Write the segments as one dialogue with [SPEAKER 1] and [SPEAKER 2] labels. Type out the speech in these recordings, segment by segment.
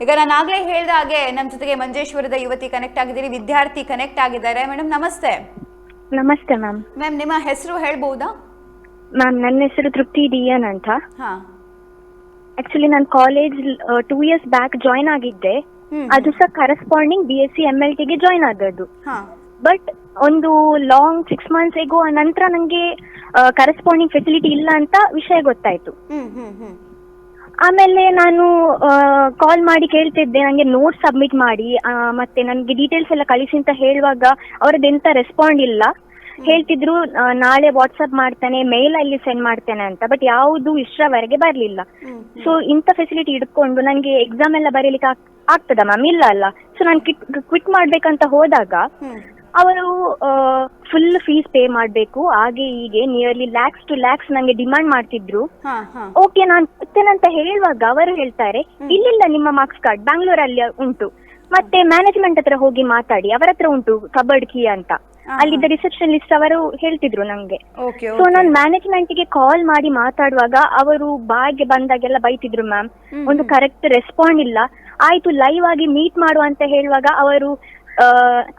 [SPEAKER 1] ಈಗ ನಾನು ಆಗ್ಲೇ ಹೇಳ್ದ ಹಾಗೆ ನಮ್ಮ ಜೊತೆಗೆ ಮಂಜೇಶ್ವರದ ಯುವತಿ ಕನೆಕ್ಟ್ ಆಗಿದ್ದೀರಿ ವಿದ್ಯಾರ್ಥಿ ಕನೆಕ್ಟ್ ಆಗಿದ್ದಾರೆ. ಮೇಡಮ್ ನಮಸ್ತೆ.
[SPEAKER 2] ನಮಸ್ತೆ ಮ್ಯಾಮ್
[SPEAKER 1] ಮ್ಯಾಮ್ ನಿಮ್ಮ ಹೆಸರು ಹೇಳ್ಬಹುದಾ
[SPEAKER 2] ಮ್ಯಾಮ್ ನನ್ನ ಹೆಸರು ತೃಪ್ತಿ ಡಿಯನ್ ಅಂತ.
[SPEAKER 1] ಹಾ.
[SPEAKER 2] ಆಕ್ಚುಲಿ ನಾನು college two years back join ಆಗಿದ್ದೆ.
[SPEAKER 1] ಹ್ಮ್.
[SPEAKER 2] ಅದು ಸಹ corresponding B S C M L ಟಿಗೆ ಜಾಯ್ನ್ ಆದದ್ದು.
[SPEAKER 1] ಹಾ.
[SPEAKER 2] ಬಟ್ ಒಂದು ಲಾಂಗ್ ಸಿಕ್ಸ್ ಮಂತ್ಸ್ ಎಗೋ ನಂತರ ನನಗೆ ಕರೆಸ್ಪಾಂಡಿಂಗ್ ಫೆಸಿಲಿಟಿ ಇಲ್ಲ ಅಂತ ವಿಷಯ ಗೊತ್ತಾಯ್ತು.
[SPEAKER 1] ಹ್ಮ್ ಹ್ಮ್ ಹ್ಮ್.
[SPEAKER 2] ಆಮೇಲೆ ನಾನು ಕಾಲ್ ಮಾಡಿ ಕೇಳ್ತಿದ್ದೆ. ನನಗೆ ನೋಟ್ ಸಬ್ಮಿಟ್ ಮಾಡಿ. ಆ, ಮತ್ತೆ ನನಗೆ ಡೀಟೇಲ್ಸ್ ಎಲ್ಲ ಕಳಿಸಿ ಅಂತ ಹೇಳುವಾಗ ಅವರದ್ದು ಎಂತ ರೆಸ್ಪಾಂಡ್ ಇಲ್ಲ. ಹೇಳ್ತಿದ್ರು ಆ, ನಾಳೆ ವಾಟ್ಸಪ್ ಮಾಡ್ತಾನೆ ಮೇಲ್ ಅಲ್ಲಿ ಸೆಂಡ್ ಮಾಡ್ತೇನೆ ಅಂತ. ಬಟ್ ಯಾವುದು ಇಷ್ಟರವರೆಗೆ ಬರಲಿಲ್ಲ. ಸೊ ಇಂಥ ಫೆಸಿಲಿಟಿ ಇಟ್ಕೊಂಡು ನನಗೆ ಎಕ್ಸಾಮ್ ಎಲ್ಲ ಬರೀಲಿಕ್ಕೆ ಆಗ್ತದ ಮ್ಯಾಮ್ ಇಲ್ಲ ಅಲ್ಲ. ಸೊ ನಾನು ಕ್ವಿಟ್ ಮಾಡ್ಬೇಕಂತ ಹೋದಾಗ ಅವರು ಫುಲ್ ಫೀಸ್ ಪೇ ಮಾಡಬೇಕು. ಹಾಗೆ ಹೀಗೆ ನಿಯರ್ಲಿ ಲ್ಯಾಕ್ಸ್ ಟು ಲ್ಯಾಕ್ಸ್ ನಂಗೆ ಡಿಮಾಂಡ್ ಮಾಡ್ತಿದ್ರು.
[SPEAKER 1] ಹಾ ಹಾ.
[SPEAKER 2] ಓಕೆ ನಾನು ಅಂತ ಹೇಳುವಾಗ ಅವರು ಹೇಳ್ತಾರೆ ಇಲ್ಲಿಲ್ಲ ನಿಮ್ಮ ಮಾರ್ಕ್ಸ್ ಕಾರ್ಡ್ ಬ್ಯಾಂಗ್ಳೂರಲ್ಲಿ ಉಂಟು. ಮತ್ತೆ ಮ್ಯಾನೇಜ್ಮೆಂಟ್ ಹತ್ರ ಹೋಗಿ ಮಾತಾಡಿ ಅವರ ಹತ್ರ ಉಂಟು ಕಬರ್ಡ್ ಕೀ ಅಂತ. ಅಲ್ಲಿದ್ದ ರಿಸೆಪ್ಷನಿಸ್ಟ್ ಅವರು ಹೇಳ್ತಿದ್ರು ನಂಗೆ.
[SPEAKER 1] ಓಕೆ
[SPEAKER 2] ಸೊ ನಾನು ಮ್ಯಾನೇಜ್ಮೆಂಟ್ಗೆ ಕಾಲ್ ಮಾಡಿ ಮಾತಾಡುವಾಗ ಅವರು ಬಾಯ್ಗೆ ಬಂದಾಗೆಲ್ಲ ಬೈತಿದ್ರು ಮ್ಯಾಮ್ ಒಂದು ಕರೆಕ್ಟ್ ರೆಸ್ಪಾಂಡ್ ಇಲ್ಲ. ಆಯ್ತು ಲೈವ್ ಆಗಿ ಮೀಟ್ ಮಾಡು ಅಂತ ಹೇಳುವಾಗ ಅವರು ಆ,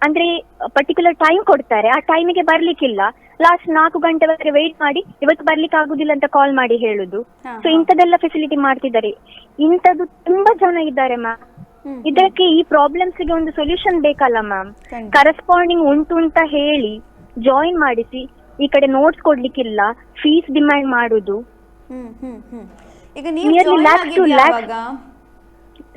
[SPEAKER 2] ಅಂದ್ರೆ ಪರ್ಟಿಕ್ಯುಲರ್ ಟೈಮ್ ಕೊಡ್ತಾರೆ. ಆ ಟೈಮಿಗೆ ಬರ್ಲಿಕ್ಕಿಲ್ಲ. ಲಾಸ್ಟ್ ನಾಲ್ಕು ಗಂಟೆವರೆಗೆ ವೆಯ್ಟ್ ಮಾಡಿ ಇವತ್ತು ಬರ್ಲಿಕ್ಕೆ ಆಗುದಿಲ್ಲ ಅಂತ ಕಾಲ್ ಮಾಡಿ ಹೇಳುದು.
[SPEAKER 1] ಹಾ,
[SPEAKER 2] ಸೊ ಇಂಥದೆಲ್ಲ ಫೆಸಿಲಿಟಿ ಮಾಡ್ತಿದ್ದಾರೆ. ಇಂಥದ್ದು ತುಂಬಾ ಜನ ಇದ್ದಾರೆ ಮ್ಯಾಮ್
[SPEAKER 1] ಹ್ಮ್.
[SPEAKER 2] ಇದಕ್ಕೆ ಈ ಪ್ರಾಬ್ಲಮ್ಸ್ಗೆ ಒಂದು ಸೊಲ್ಯೂಷನ್ ಬೇಕಲ್ಲ ಮ್ಯಾಮ್
[SPEAKER 1] ಖಂಡಿತ.
[SPEAKER 2] ಕರೆಸ್ಪಾಂಡಿಂಗ್ ಉಂಟು ಅಂತ ಹೇಳಿ ಜಾಯಿನ್ ಮಾಡಿಸಿ ಈ ಕಡೆ ನೋಟ್ಸ್ ಕೊಡ್ಲಿಕ್ಕಿಲ್ಲ ಫೀಸ್ ಡಿಮ್ಯಾಂಡ್ ಮಾಡುದು.
[SPEAKER 1] ಹ್ಮ್ ಹ್ಮ್ ಹ್ಮ್. ಈಗ ನೀವು
[SPEAKER 2] Nearly
[SPEAKER 1] ಟು
[SPEAKER 2] lakhs to
[SPEAKER 1] ಆಗಿದ್ದು
[SPEAKER 2] lakhs.
[SPEAKER 1] ಯಾವಾಗ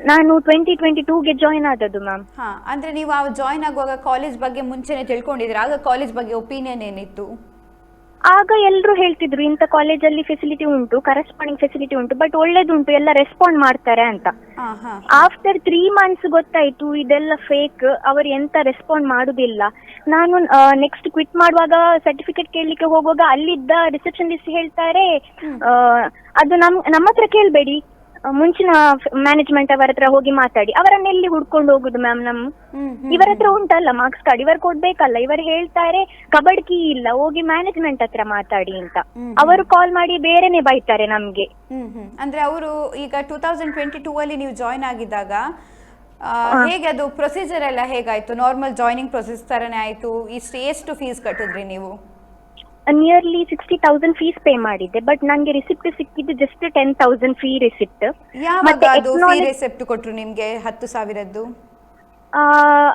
[SPEAKER 2] ನಾನು ಟ್ವೆಂಟಿ ಟ್ವೆಂಟಿ ಟೂಗೆ ಜಾಯಿನ್ ಆದದ್ದು ಮ್ಯಾಮ್
[SPEAKER 1] ಹಾ ಅಂದ್ರೆ ನೀವು ಆ ಜಾಯಿನ್ ಆಗುವಾಗ ಕಾಲೇಜ್ ಬಗ್ಗೆ ಮುಂಚೆನೆ ತಿಳ್ಕೊಂಡಿದ್ರೆ ಆಗ ಕಾಲೇಜ್ ಬಗ್ಗೆ ಒಪಿನಿಯನ್ ಏನಿತ್ತು?
[SPEAKER 2] ಆಗ ಎಲ್ಲರೂ ಹೇಳ್ತಿದ್ರು ಇಂಥ ಕಾಲೇಜಲ್ಲಿ ಫೆಸಿಲಿಟಿ ಉಂಟು ಕರೆಸ್ಪಾಂಡಿಂಗ್ ಫೆಸಿಲಿಟಿ ಉಂಟು ಬಟ್ ಒಳ್ಳೇದುಂಟು ಎಲ್ಲ ರೆಸ್ಪಾಂಡ್ ಮಾಡ್ತಾರೆ ಅಂತ.
[SPEAKER 1] ಹಾ
[SPEAKER 2] ಆಫ್ಟರ್ ತ್ರೀ ಮಂತ್ಸ್ ಗೊತ್ತಾಯ್ತು ಇದೆಲ್ಲ ಫೇಕ್ ಅವರು ಎಂತ ರೆಸ್ಪಾಂಡ್ ಮಾಡುದಿಲ್ಲ. ನಾನು ನೆಕ್ಸ್ಟ್ ಕ್ವಿಟ್ ಮಾಡುವಾಗ ಸರ್ಟಿಫಿಕೇಟ್ ಕೇಳಲಿಕ್ಕೆ ಹೋಗುವಾಗ ಅಲ್ಲಿದ್ದ ರಿಸೆಪ್ಷನಿಸ್ಟ್ ಹೇಳ್ತಾರೆ ಆ, ಅದು ನಮ್ ನಮ್ಮ ಹತ್ರ ಕೇಳಬೇಡಿ. ಮುಂಚಿನ ಮ್ಯಾನೇಜ್ಮೆಂಟ್ ಅವರ ಹತ್ರ ಹೋಗಿ ಮಾತಾಡಿ. ಅವರನ್ನೆಲ್ಲಿ ಹುಡ್ಕೊಂಡು ಹೋಗುದು ಮ್ಯಾಮ್ ನಮ್ ಇವರ ಹತ್ರ ಉಂಟಲ್ಲ ಮಾರ್ಕ್ಸ್ ಕಾರ್ಡ್ ಇವರು ಕೊಡ್ಬೇಕಲ್ಲ. ಇವರು ಹೇಳ್ತಾರೆ ಕಬಡ್ ಕೀ ಇಲ್ಲ ಹೋಗಿ ಮ್ಯಾನೇಜ್ಮೆಂಟ್ ಹತ್ರ ಮಾತಾಡಿ ಅಂತ. ಅವರು ಕಾಲ್ ಮಾಡಿ ಬೇರೆನೆ ಬೈತಾರೆ ನಮ್ಗೆ.
[SPEAKER 1] ಅಂದ್ರೆ ಅವರು ಈಗ ಟೂ ತೌಸಂಡ್ ಟ್ವೆಂಟಿ ಟೂ ಅಲ್ಲಿ ನೀವು ಜಾಯಿನ್ ಆಗಿದ್ದಾಗ ಹೇಗೆ ಅದು ಪ್ರೊಸೀಜರ್ ಎಲ್ಲ ಹೇಗಾಯ್ತು? ನಾರ್ಮಲ್ ಜಾಯ್ನಿಂಗ್ ಪ್ರೊಸೆಸ್ ತರನೇ ಆಯ್ತು? ಇಷ್ಟು ಎಷ್ಟು ಫೀಸ್ ಕಟ್ಟಿದ್ರಿ ನೀವು?
[SPEAKER 2] Nearly sixty thousand fees pay ಮಾಡಿದ್ದೆ ಬಟ್ ನನಗೆ ರಿಸಿಪ್ಟ್ ಸಿಕ್ಕಿದ್ದು just ten thousand fee receipt
[SPEAKER 1] ಯಾವಾಗ ಅದು ಫೀ ರೆಸೆಪ್ಟ್ ಕೊಟ್ರು ನಿಮ್ಗೆ ಹತ್ತು ಸಾವಿರದ್ದು?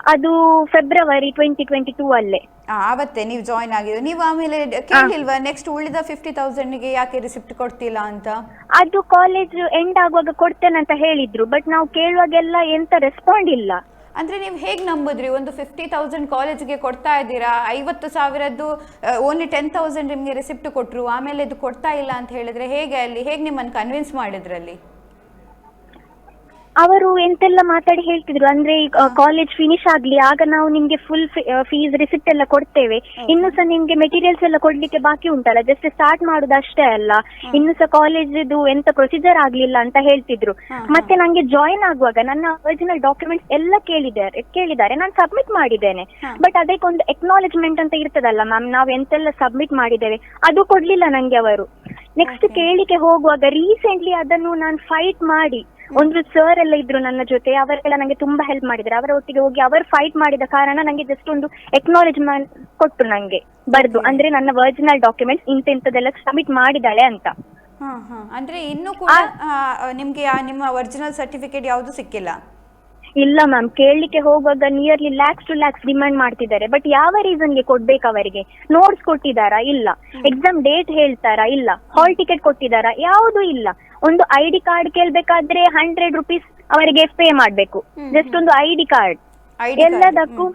[SPEAKER 2] ಅದು ಫೆಬ್ರವರಿ ಟ್ವೆಂಟಿ ಟ್ವೆಂಟಿ ಟೂ ಅಲ್ಲೇ.
[SPEAKER 1] ಆ, ಆವತ್ತೇ ನೀವು ಜಾಯಿನ್ ಆಗಿದ್ರು ನೀವು ಆಮೇಲೆ ಕೇಳಿಲ್ವಾ ನೆಕ್ಸ್ಟ್ ಉಳಿದ ಫಿಫ್ಟಿ ತೌಸಂಡ್ಗೆ ಯಾಕೆ ರಿಸಿಪ್ಟ್ ಕೊಡ್ತಿಲ್ಲ ಅಂತ?
[SPEAKER 2] ಅದು ಕಾಲೇಜ್ ಎಂಡ್ ಆಗುವಾಗ ಕೊಡ್ತೇನೆ ಅಂತ ಹೇಳಿದ್ರು ಬಟ್ ನಾವು ಕೇಳುವಾಗೆಲ್ಲ ಎಂತ ರೆಸ್ಪಾಂಡ್ ಇಲ್ಲ.
[SPEAKER 1] ಅಂದ್ರೆ ನೀವು ಹೇಗೆ ನಂಬುದ್ರಿ? ಒಂದು ಫಿಫ್ಟಿ ತೌಸಂಡ್ ಕಾಲೇಜ್ಗೆ ಕೊಡ್ತಾ ಇದ್ದೀರಾ? ಐವತ್ತು ಸಾವಿರದ್ದು ಓನ್ಲಿ ಟೆನ್ ತೌಸಂಡ್ ನಿಮಗೆ ರಿಸಿಪ್ಟ್ ಕೊಟ್ಟರು ಆಮೇಲೆ ಇದು ಕೊಡ್ತಾ ಇಲ್ಲ ಅಂತ ಹೇಳಿದ್ರೆ ಹೇಗೆ ಅಲ್ಲಿ? ಹೇಗೆ ನಿಮ್ಮನ್ನು ಕನ್ವಿನ್ಸ್ ಮಾಡಿದ್ರಲ್ಲಿ?
[SPEAKER 2] ಅವರು ಎಂತೆಲ್ಲ ಮಾತಾಡಿ ಹೇಳ್ತಿದ್ರು. ಅಂದ್ರೆ ಕಾಲೇಜ್ ಫಿನಿಶ್ ಆಗ್ಲಿ ಆಗ ನಾವು ನಿಮ್ಗೆ ಫುಲ್ ಫೀಸ್ ರಿಸಿಪ್ಟ್ ಎಲ್ಲ ಕೊಡ್ತೇವೆ. ಇನ್ನು ಸಹ ನಿಮ್ಗೆ ಮೆಟೀರಿಯಲ್ಸ್ ಎಲ್ಲ ಕೊಡ್ಲಿಕ್ಕೆ ಬಾಕಿ ಉಂಟಲ್ಲ. ಜಸ್ಟ್ ಸ್ಟಾರ್ಟ್ ಮಾಡುದು ಅಷ್ಟೇ ಅಲ್ಲ. ಇನ್ನು ಸಹ ಕಾಲೇಜ್ ಎಂತ ಪ್ರೊಸೀಜರ್ ಆಗ್ಲಿಲ್ಲ ಅಂತ ಹೇಳ್ತಿದ್ರು. ಮತ್ತೆ ನಂಗೆ ಜಾಯಿನ್ ಆಗುವಾಗ ನನ್ನ ಒರಿಜಿನಲ್ ಡಾಕ್ಯುಮೆಂಟ್ಸ್ ಎಲ್ಲ ಕೇಳಿದ್ದಾರೆ ಕೇಳಿದ್ದಾರೆ. ನಾನು ಸಬ್ಮಿಟ್ ಮಾಡಿದ್ದೇನೆ. ಬಟ್ ಅದಕ್ಕೊಂದು ಎಕ್ನಾಲೇಜ್ಮೆಂಟ್ ಅಂತ ಇರ್ತದಲ್ಲ ಮ್ಯಾಮ್ ನಾವು ಎಂತೆಲ್ಲ ಸಬ್ಮಿಟ್ ಮಾಡಿದ್ದೇವೆ ಅದು ಕೊಡ್ಲಿಲ್ಲ ನಂಗೆ ಅವರು. ನೆಕ್ಸ್ಟ್. ಕೇಳಿಕೆ ಹೋಗುವಾಗ ರೀಸೆಂಟ್ಲಿ ಅದನ್ನು ನಾನು ಫೈಟ್ ಮಾಡಿ. ಒಂದು ಸರ್ ಎಲ್ಲ ಇದ್ರು ನನ್ನ ಜೊತೆ ಅವರೆಲ್ಲ ನಂಗೆ ತುಂಬಾ ಹೆಲ್ಪ್ ಮಾಡಿದ್ರು. ಅವರ ಒಟ್ಟಿಗೆ ಹೋಗಿ ಅವರು ಫೈಟ್ ಮಾಡಿದ ಕಾರಣ ನಂಗೆ ಜಸ್ಟ್ ಒಂದು ಎಕ್ನಾಲೇಜ್ಮೆಂಟ್ ಕೊಟ್ಟು ನಂಗೆ ಬರ್ದು ಅಂದ್ರೆ ನನ್ನ ಒರಿಜಿನಲ್ ಡಾಕ್ಯುಮೆಂಟ್ಸ್ ಇಂತೆಂತದೆಲ್ಲ ಸಬ್ಮಿಟ್ ಮಾಡಿದಾಳೆ ಅಂತ.
[SPEAKER 1] ಅಂದ್ರೆ ಇನ್ನೂ ಕೂಡ ಆ, ನಿಮ್ಗೆ ಆ ನಿಮ್ಮ ಒರಿಜಿನಲ್ ಸರ್ಟಿಫಿಕೇಟ್ ಯಾವುದು ಸಿಕ್ಕಿಲ್ಲ?
[SPEAKER 2] ಇಲ್ಲ ಮ್ಯಾಮ್ ಕೇಳಲಿಕ್ಕೆ ಹೋಗುವಾಗ nearly lakhs two lakhs demand ಮಾಡ್ತಿದ್ದಾರೆ. ಬಟ್ ಯಾವ ರೀಸನ್ಗೆ ಕೊಡ್ಬೇಕು ಅವರಿಗೆ? ನೋಟ್ಸ್ ಕೊಟ್ಟಿದಾರಾ ಇಲ್ಲ. ಎಕ್ಸಾಮ್ ಡೇಟ್ ಹೇಳ್ತಾರಾ? ಇಲ್ಲ. ಹಾಲ್ ಟಿಕೆಟ್ ಕೊಟ್ಟಿದಾರಾ ಯಾವುದು ಇಲ್ಲ. ಒಂದು ಐ ಡಿ ಕಾರ್ಡ್ ಕೇಳ್ಬೇಕಾದ್ರೆ ಹಂಡ್ರೆಡ್ ರುಪೀಸ್ ಅವರಿಗೆ ಪೇ ಮಾಡ್ಬೇಕು. ಜಸ್ಟ್ ಒಂದು ಐ ಡಿ ಕಾರ್ಡ್ ಎಲ್ಲದಕ್ಕೂ.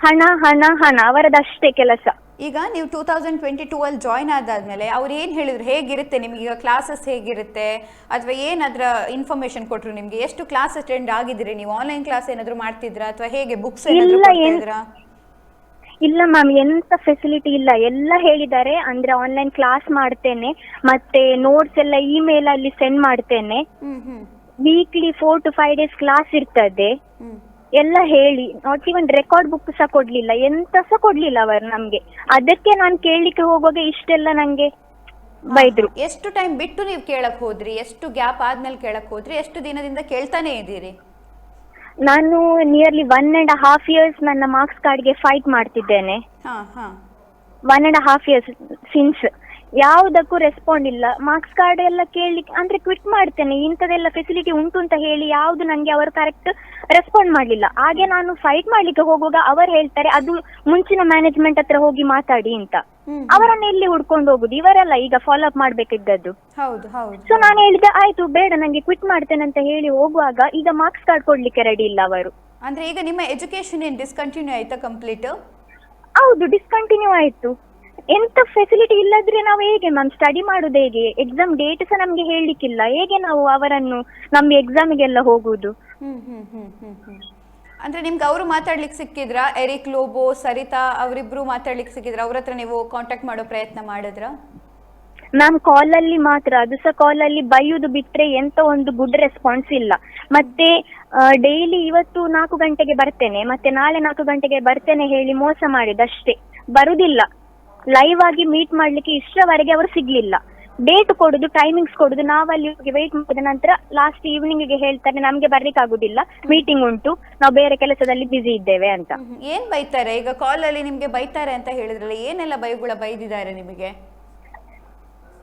[SPEAKER 2] ಹಣ ಹಣ ಹಣ ಅವರದಷ್ಟೇ ಕೆಲಸ.
[SPEAKER 1] ಈಗ ನೀವು ಟೂ ತೌಸಂಡ್ ಟ್ವೆಂಟಿ ಟೂ ಅಲ್ಲಿ ಜಾಯ್ನ್ ಆದಾದ್ಮೇಲೆ ಅವ್ರು ಏನು ಹೇಳಿದ್ರು? ಹೇಗಿರುತ್ತೆ ನಿಮ್ಗೆ? ಈಗ ಕ್ಲಾಸಸ್ ಹೇಗಿರುತ್ತೆ? ಅಥವಾ ಏನಾದ್ರ ಅದರ ಇನ್ಫಾರ್ಮೇಶನ್ ಕೊಟ್ಟರು ನಿಮಗೆ? ಎಷ್ಟು ಕ್ಲಾಸ್ ಅಟೆಂಡ್ ಆಗಿದ್ದೀರಿ? ನೀವು ಆನ್ಲೈನ್ ಕ್ಲಾಸ್ ಏನಾದರೂ ಮಾಡ್ತಿದ್ರಾ? ಅಥವಾ ಹೇಗೆ ಬುಕ್ಸ್ ಏನಾದರೂ
[SPEAKER 2] ಇಲ್ಲ, ಮ್ಯಾಮ್ ಎಂತ ಫೆಸಿಲಿಟಿ ಇಲ್ಲ. ಎಲ್ಲ ಹೇಳಿದ್ದಾರೆ. ಅಂದ್ರೆ ಆನ್ಲೈನ್ ಕ್ಲಾಸ್ ಮಾಡ್ತೇನೆ. ಮತ್ತೆ ನೋಟ್ಸ್ ಎಲ್ಲ ಇಮೇಲ್ ಅಲ್ಲಿ ಸೆಂಡ್ ಮಾಡ್ತೇನೆ.
[SPEAKER 1] Hmm hmm.
[SPEAKER 2] Weekly four to five days class ಇರ್ತದೆ.
[SPEAKER 1] ಹ್ಮ್.
[SPEAKER 2] ಎಲ್ಲ ಹೇಳಿ. ನಾಟ್ ಇವನ್ ರೆಕಾರ್ಡ್ ಬುಕ್ ಸಹ ಕೊಡ್ಲಿಲ್ಲ. ಎಂತ ಸಹ ಕೊಡ್ಲಿಲ್ಲ ಅವರು ನಮ್ಗೆ. ಅದಕ್ಕೆ ನಾನು ಕೇಳಲಿಕ್ಕೆ ಹೋಗುವಾಗ ಇಷ್ಟೆಲ್ಲ ನಂಗೆ ಬೈದ್ರು.
[SPEAKER 1] ಎಷ್ಟು ಟೈಮ್ ಬಿಟ್ಟು ನೀವು ಕೇಳಕ್ ಹೋದ್ರಿ? ಎಷ್ಟು ಗ್ಯಾಪ್ ಆದ್ಮೇಲೆ ಕೇಳಕ್ ಹೋದ್ರಿ? ಎಷ್ಟು ದಿನದಿಂದ ಕೇಳ್ತಾನೆ ಇದ್ದೀರಿ?
[SPEAKER 2] ನಾನು nearly one and half years ನನ್ನ ಮಾರ್ಕ್ಸ್ ಕಾರ್ಡ್ಗೆ ಫೈಟ್ ಮಾಡ್ತಿದ್ದೇನೆ.
[SPEAKER 1] ಹಾ ಹಾ.
[SPEAKER 2] One and half years since ಯಾವುದಕ್ಕೂ ರೆಸ್ಪಾಂಡ್ ಇಲ್ಲ. ಮಾರ್ಕ್ಸ್ ಕಾರ್ಡ್ ಎಲ್ಲ ಕೇಳಲಿಕ್ಕೆ ಅಂದ್ರೆ ಕ್ವಿಟ್ ಮಾಡ್ತೇನೆ. ಇಂಥದೆಲ್ಲ ಫೆಸಿಲಿಟಿ ಉಂಟು ಅಂತ ಹೇಳಿ ಯಾವುದು ನನಗೆ ಅವರು ಕರೆಕ್ಟ್ ರೆಸ್ಪಾಂಡ್ ಮಾಡಲಿಲ್ಲ. ಹಾಗೆ ನಾನು ಫೈಟ್ ಮಾಡ್ಲಿಕ್ಕೆ ಹೋಗುವಾಗ ಅವರು ಹೇಳ್ತಾರೆ ಅದು ಮುಂಚಿನ ಮ್ಯಾನೇಜ್ಮೆಂಟ್ ಹತ್ರ ಹೋಗಿ ಮಾತಾಡಿ ಅಂತ. ಅವರನ್ನ ಎಲ್ಲಿ ಹುಡ್ಕೊಂಡು ಹೋಗುದು? ಇವರೆಲ್ಲ ಈಗ ಫಾಲೋ ಅಪ್ ಮಾಡ್ಬೇಕಿದ್ದದ್ದು.
[SPEAKER 1] ಹೌದು ಹೌದು.
[SPEAKER 2] ಸೊ ನಾನು ಹೇಳಿದೆ ಆಯ್ತು ಬೇಡ ನಂಗೆ ಕ್ವಿಟ್ ಮಾಡ್ತೇನೆ ಅಂತ ಹೇಳಿ ಹೋಗುವಾಗ ಈಗ ಮಾರ್ಕ್ಸ್ ಕಾರ್ಡ್ ಕೊಡ್ಲಿಕ್ಕೆ ರೆಡಿ ಇಲ್ಲ ಅವರು.
[SPEAKER 1] ಅಂದ್ರೆ ಈಗ ನಿಮ್ಮ ಎಜುಕೇಶನ್ ಏನ್ ಡಿಸ್ಕಂಟಿನ್ಯೂ ಆಯ್ತಾ ಕಂಪ್ಲೀಟ್
[SPEAKER 2] ಹೌದು ಡಿಸ್ಕಂಟಿನ್ಯೂ ಆಯ್ತು. ಎಂತ ಫೆಸಿಲಿಟಿ ಇಲ್ಲದ್ರೆ ನಾವು ಹೇಗೆ ಮ್ಯಾಮ್ ಸ್ಟಡಿ ಮಾಡುದು ಹೇಗೆ? ಎಕ್ಸಾಮ್ ಡೇಟ್ ಸಹ ನಮ್ಗೆ ಹೇಳಲಿಕ್ಕಿಲ್ಲ. ಹೇಗೆ ನಾವು ಅವರನ್ನು ನಮ್ಮ ಎಕ್ಸಾಮಿಗೆಲ್ಲ ಹೋಗುದು?
[SPEAKER 1] ಹ್ಮ್ ಹ್ಮ್ ಹ್ಮ್ ಹ್ಮ್ ಹ್ಮ್. ಅಂದ್ರೆ ನಿಮ್ಗೆ ಅವರು ಮಾತಾಡ್ಲಿಕ್ಕೆ ಸಿಕ್ಕಿದ್ರಾ? ಎರಿಕ್ ಲೋಬೋ ಸರಿತಾ ಅವರಿಬ್ರು ಮಾತಾಡ್ಲಿಕ್ಕೆ ಸಿಕ್ಕಿದ್ರ? ಅವ್ರ ಹತ್ರ ನೀವು ಕಾಂಟ್ಯಾಕ್ಟ್ ಮಾಡೋ ಪ್ರಯತ್ನ ಮಾಡಿದ್ರಾ?
[SPEAKER 2] ಮ್ಯಾಮ್ ಕಾಲ್ ಅಲ್ಲಿ ಮಾತ್ರ. ಅದು ಸಹ ಅಲ್ಲಿ ಬೈಯುದು ಬಿಟ್ರೆ ಎಂತ ಒಂದು ಗುಡ್ ರೆಸ್ಪಾನ್ಸ್ ಇಲ್ಲ. ಮತ್ತೆ ಡೈಲಿ ಇವತ್ತು ನಾಲ್ಕು ಗಂಟೆಗೆ ಬರ್ತೇನೆ. ಮತ್ತೆ ನಾಳೆ ನಾಲ್ಕು ಗಂಟೆಗೆ ಬರ್ತೇನೆ ಹೇಳಿ ಮೋಸ ಮಾಡಿದಷ್ಟೇ ಬರುದಿಲ್ಲ. ಲೈವ್ ಆಗಿ ಮೀಟ್ ಮಾಡ್ಲಿಕ್ಕೆ ಇಷ್ಟರವರೆಗೆ ಅವರು ಸಿಗ್ಲಿಲ್ಲ. ಡೇಟ್ ಕೊಡುದು ಟೈಮಿಂಗ್ಸ್ ಕೊಡುದು, ನಾವಲ್ಲಿ ಹೋಗಿ ವೇಟ್ ಮಾಡಿದ ನಂತರ ಲಾಸ್ಟ್ ಈವ್ನಿಂಗ್ಗೆ ಹೇಳ್ತಾರೆ, ನಮ್ಗೆ ಬರ್ಲಿಕ್ಕೆ ಆಗುದಿಲ್ಲ. ಮೀಟಿಂಗ್ ಉಂಟು, ನಾವು ಬೇರೆ ಕೆಲಸದಲ್ಲಿ ಬಿಸಿ ಇದ್ದೇವೆ ಅಂತ.
[SPEAKER 1] ಏನ್ ಬೈತಾರೆ? ಈಗ ಕಾಲ್ ಅಲ್ಲಿ ನಿಮ್ಗೆ ಬೈತಾರೆ ಅಂತ ಹೇಳಿದ್ರಲ್ಲ, ಏನೆಲ್ಲ ಬೈಗುಳ ಬೈದಿದ್ದಾರೆ ನಿಮಗೆ?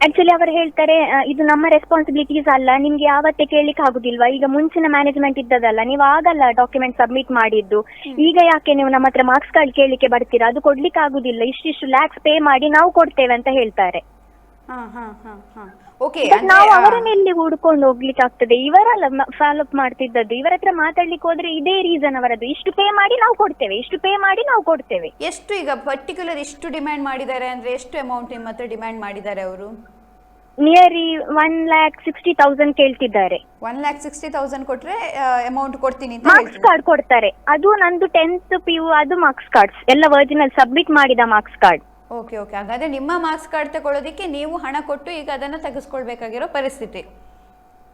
[SPEAKER 2] ಆಕ್ಚುಲಿ ಅವರು ಹೇಳ್ತಾರೆ ಆ, ಇದು ನಮ್ಮ ರೆಸ್ಪಾನ್ಸಿಬಿಲಿಟೀಸ್ ಅಲ್ಲ ನಿಮ್ಗೆ ಯಾವತ್ತೇ ಕೇಳಲಿಕ್ಕೆ ಆಗುದಿಲ್ವಾ? ಈಗ ಮುಂಚಿನ ಮ್ಯಾನೇಜ್ಮೆಂಟ್ ಇದ್ದದಲ್ಲ ನೀವು ಆಗಲ್ಲ ಡಾಕ್ಯುಮೆಂಟ್ ಸಬ್ಮಿಟ್ ಮಾಡಿದ್ದು. ಈಗ ಯಾಕೆ ನೀವು ನಮ್ಮ ಹತ್ರ ಮಾರ್ಕ್ಸ್ ಕಾರ್ಡ್ ಕೇಳಲಿಕ್ಕೆ ಬರ್ತೀರಾ? ಅದು ಕೊಡ್ಲಿಕ್ಕೆ ಆಗುದಿಲ್ಲ ಇಷ್ಟಿಷ್ಟು ಲ್ಯಾಕ್ಸ್ ಪೇ ಮಾಡಿ ನಾವು ಕೊಡ್ತೇವೆ ಅಂತ ಹೇಳ್ತಾರೆ.
[SPEAKER 1] ಹಾ ಹಾ ಹಾ ಹಾ. ಓಕೆ
[SPEAKER 2] ನಾವು ಅವರನ್ನ ಎಲ್ಲಿ ಹುಡ್ಕೊಂಡು ಹೋಗ್ಲಿಕ್ಕೆ ಆಗ್ತದೆ. ಇವರಲ್ಲ ಫಾಲೋ ಅಪ್ ಮಾಡ್ತಿದ್ದದ್ದು. ಇವರ ಹತ್ರ ಮಾತಾಡ್ಲಿಕ್ಕೆ ಹೋದ್ರೆ ಇದೇ ರೀಸನ್ ಅವರದ್ದು. ಇಷ್ಟು ಪೇ ಮಾಡಿ ನಾವು ಕೊಡ್ತೇವೆ. ಇಷ್ಟು ಪೇ ಮಾಡಿ ನಾವು ಕೊಡ್ತೇವೆ.
[SPEAKER 1] ಎಷ್ಟು ಈಗ ಪರ್ಟಿಕ್ಯುಲರ್ ಇಷ್ಟು ಡಿಮ್ಯಾಂಡ್ ಮಾಡಿದ್ದಾರೆ ಅಂದ್ರೆ ಎಷ್ಟು ಅಮೌಂಟ್ ನಿಮ್ಮ ಹತ್ರ ಡಿಮ್ಯಾಂಡ್ ಮಾಡಿದ್ದಾರೆ ಅವರು?
[SPEAKER 2] Nearly one lakh sixty thousand ಕೇಳ್ತಿದ್ದಾರೆ.
[SPEAKER 1] ಒನ್ ಲ್ಯಾಕ್ ಸಿಕ್ಸ್ಟಿ ತೌಸಂಡ್ ಕೊಟ್ರೆ ಅಮೌಂಟ್ ಕೊಡ್ತೀನಿ
[SPEAKER 2] ಮಾರ್ಕ್ಸ್ ಕಾರ್ಡ್ ಕೊಡ್ತಾರೆ. ಅದು ನಂದು ಟೆಂತ್ ಪಿ ಯು ಅದು ಮಾರ್ಕ್ಸ್ ಕಾರ್ಡ್ಸ್ ಎಲ್ಲ ವರ್ಜಿನಲ್ ಸಬ್ಮಿಟ್ ಮಾಡಿದ ಮಾರ್ಕ್ಸ್ ಕಾರ್ಡ್
[SPEAKER 1] ಓಕೆ ಓಕೆ ಹಾಗಾದ್ರೆ ನಿಮ್ಮ ಮಾರ್ಕ್ಸ್ ಕಾರ್ಡ್ ತಗೊಳ್ಳೋದಕ್ಕೆ ನೀವು ಹಣ ಕೊಟ್ಟು ಈಗ ಅದನ್ನ ತೆಗೆಸ್ಕೊಳ್ಬೇಕಾಗಿರೋ ಪರಿಸ್ಥಿತಿ.